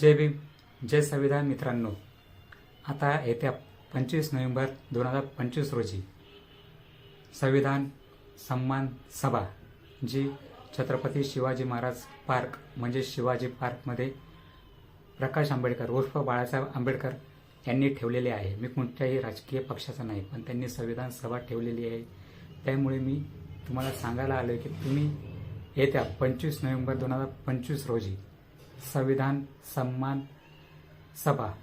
जय भीम जय संविधान मित्रांनो. आता येत्या पंचवीस नोव्हेंबर दोन हजार पंचवीस रोजी संविधान सन्मान सभा जी छत्रपती शिवाजी महाराज पार्क म्हणजे शिवाजी पार्कमध्ये प्रकाश आंबेडकर उर्फ बाळासाहेब आंबेडकर यांनी ठेवलेले आहे. मी कोणत्याही राजकीय पक्षाचा नाही पण त्यांनी संविधान सभा ठेवलेली आहे. त्यामुळे मी तुम्हाला सांगायला आलो की तुम्ही येत्या पंचवीस नोव्हेंबर दोन हजार पंचवीस रोजी संविधान सन्मान सभा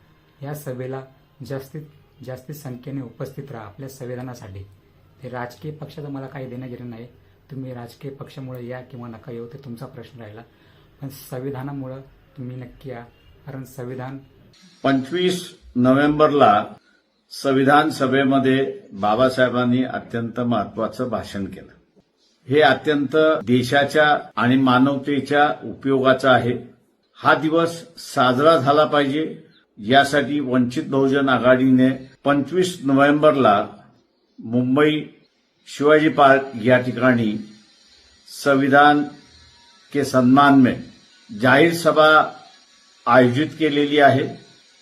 या सभेला जास्तीत जास्तीत संख्येने उपस्थित राहा आपल्या संविधानासाठी. ते राजकीय पक्षाचं मला काही देणं घेणं नाही. तुम्ही राजकीय पक्षामुळे या किंवा नका येऊ ते तुमचा प्रश्न राहिला. पण संविधानामुळं तुम्ही नक्की या कारण संविधान पंचवीस नोव्हेंबरला संविधान सभेमध्ये बाबासाहेबांनी अत्यंत महत्वाचं भाषण केलं. हे अत्यंत देशाच्या आणि मानवतेच्या उपयोगाचं आहे. हा दिवस साजरा झाला पाहिजे. यासाठी वंचित बहुजन आघाडीने पंचवीस नोव्हेंबरला मुंबई शिवाजी पार्क या ठिकाणी संविधान के सन्मान में जाहीर सभा आयोजित केलेली आहे.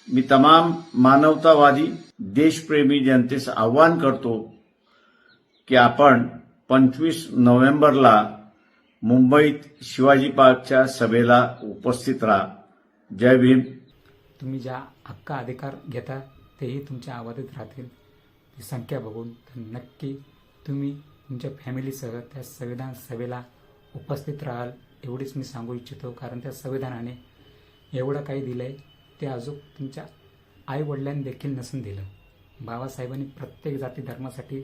मी तमाम मानवतावादी देशप्रेमी जनतेस आवाहन करतो की आपण पंचवीस नोव्हेंबरला मुंबईत शिवाजी पार्कच्या सभेला उपस्थित राहा. जय भीम. तुम्ही ज्या हक्क अधिकार घेता तेही तुमच्या आवाजात राहतील. ती संख्या बघून तर नक्की तुम्ही तुमच्या फॅमिलीसह त्या संविधान सभेला उपस्थित राहाल एवढीच मी सांगू इच्छितो. कारण त्या संविधानाने एवढं काही दिलं आहे ते अजून तुमच्या आईवडिलांनी देखील नसून दिलं. बाबासाहेबांनी प्रत्येक जाती धर्मासाठी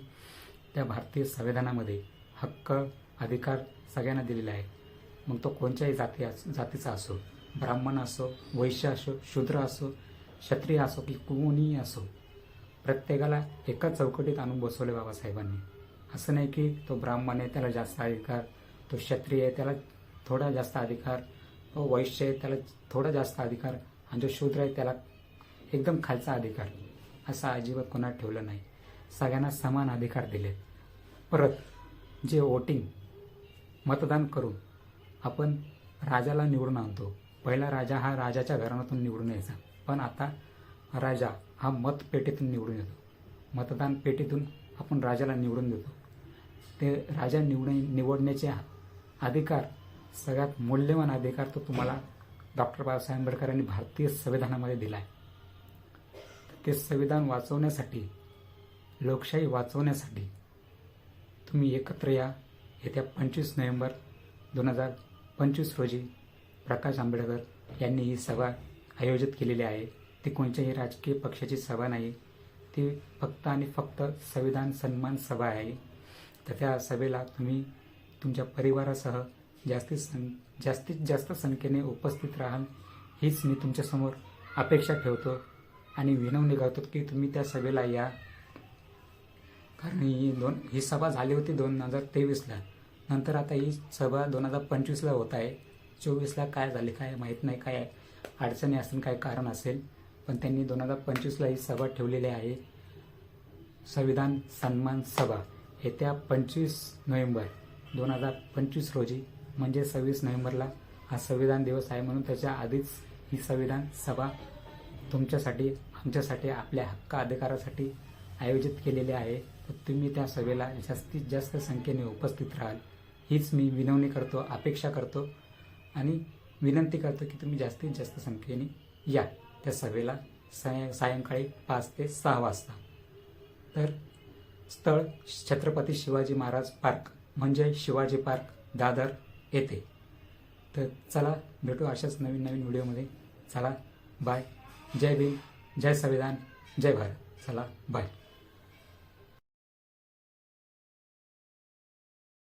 त्या भारतीय संविधानामध्ये हक्क अधिकार सगळ्यांना दिलेला आहे. मग तो कोणत्याही जाती जातीचा असो ब्राह्मण असो वैश्य असो शूद्र असो क्षत्रिय असो की कोणीही असो प्रत्येकाला एकाच चौकटीत आणून बसवले बाबासाहेबांनी. असं नाही की तो ब्राह्मण आहे त्याला जास्त अधिकार तो क्षत्रिय आहे त्याला थोडा जास्त अधिकार तो वैश्य आहे त्याला थोडा जास्त अधिकार आणि जो शूद्र आहे त्याला एकदम खालचा अधिकार. असा अजिबात कोणा ठेवलं नाही. सगळ्यांना समान अधिकार दिले परत जे वोटिंग मतदान करून आपण राजाला निवडून आणतो. पहिला राजा हा राजाच्या घराण्यातून निवडून यायचा. पण आता राजा हा मतपेटीतून निवडून येतो. मतदान पेटीतून आपण राजाला निवडून देतो. ते राजा निवड निवडण्याचे अधिकार सगळ्यात मौल्यवान अधिकार तो तुम्हाला डॉक्टर बाबासाहेब आंबेडकर यांनी भारतीय संविधानामध्ये दिला आहे ते संविधान वाचवण्यासाठी लोकशाही वाचवण्यासाठी तुम्ही एकत्र या. येत्या पंचवीस नोव्हेंबर दोन हजार पंचवीस रोजी प्रकाश आंबेडकर यांनी ही सभा आयोजित केलेली आहे. ती कोणत्याही राजकीय पक्षाची सभा नाही. ती फक्त आणि फक्त संविधान सन्मान सभा आहे. तर त्या सभेला तुम्ही तुमच्या परिवारासह जास्तीत सं जास्तीत जास्त संख्येने उपस्थित राहाल हीच मी तुमच्यासमोर अपेक्षा ठेवतो आणि विनवणी करतो की तुम्ही त्या सभेला या. कारण ही दोन ही सभा झाली होती दोन हजार तेवीसला. नंतर आता ही सभा दोन हजार पंचवीसला होत आहे. चोवीसला काय झाले काय माहीत नाही काय अडचणी असेल काय कारण असेल पण त्यांनी दोन हजार पंचवीसला ही सभा ठेवलेली आहे. संविधान सन्मान सभा. येत्या पंचवीस नोव्हेंबर दोन हजार पंचवीस रोजी म्हणजे सव्वीस नोव्हेंबरला हा संविधान दिवस आहे म्हणून त्याच्या आधीच ही संविधान सभा तुमच्यासाठी आमच्यासाठी आपल्या हक्क अधिकारासाठी आयोजित केलेली आहे. तुम्ही त्या सभेला जास्तीत जास्त संख्येने उपस्थित राहाल. हीच मी विनवणी करतो अपेक्षा करतो आणि विनंती करतो की तुम्ही जास्तीत जास्त संख्येने या त्या सभेला साय सायंकाळी पाच ते सहा वाजता. तर स्थळ छत्रपती शिवाजी महाराज पार्क म्हणजे शिवाजी पार्क दादर येथे. तर चला भेटू अशाच नवीन नवीन व्हिडिओमध्ये. चला बाय. जय भीम. जय संविधान. जय भारत. चला बाय.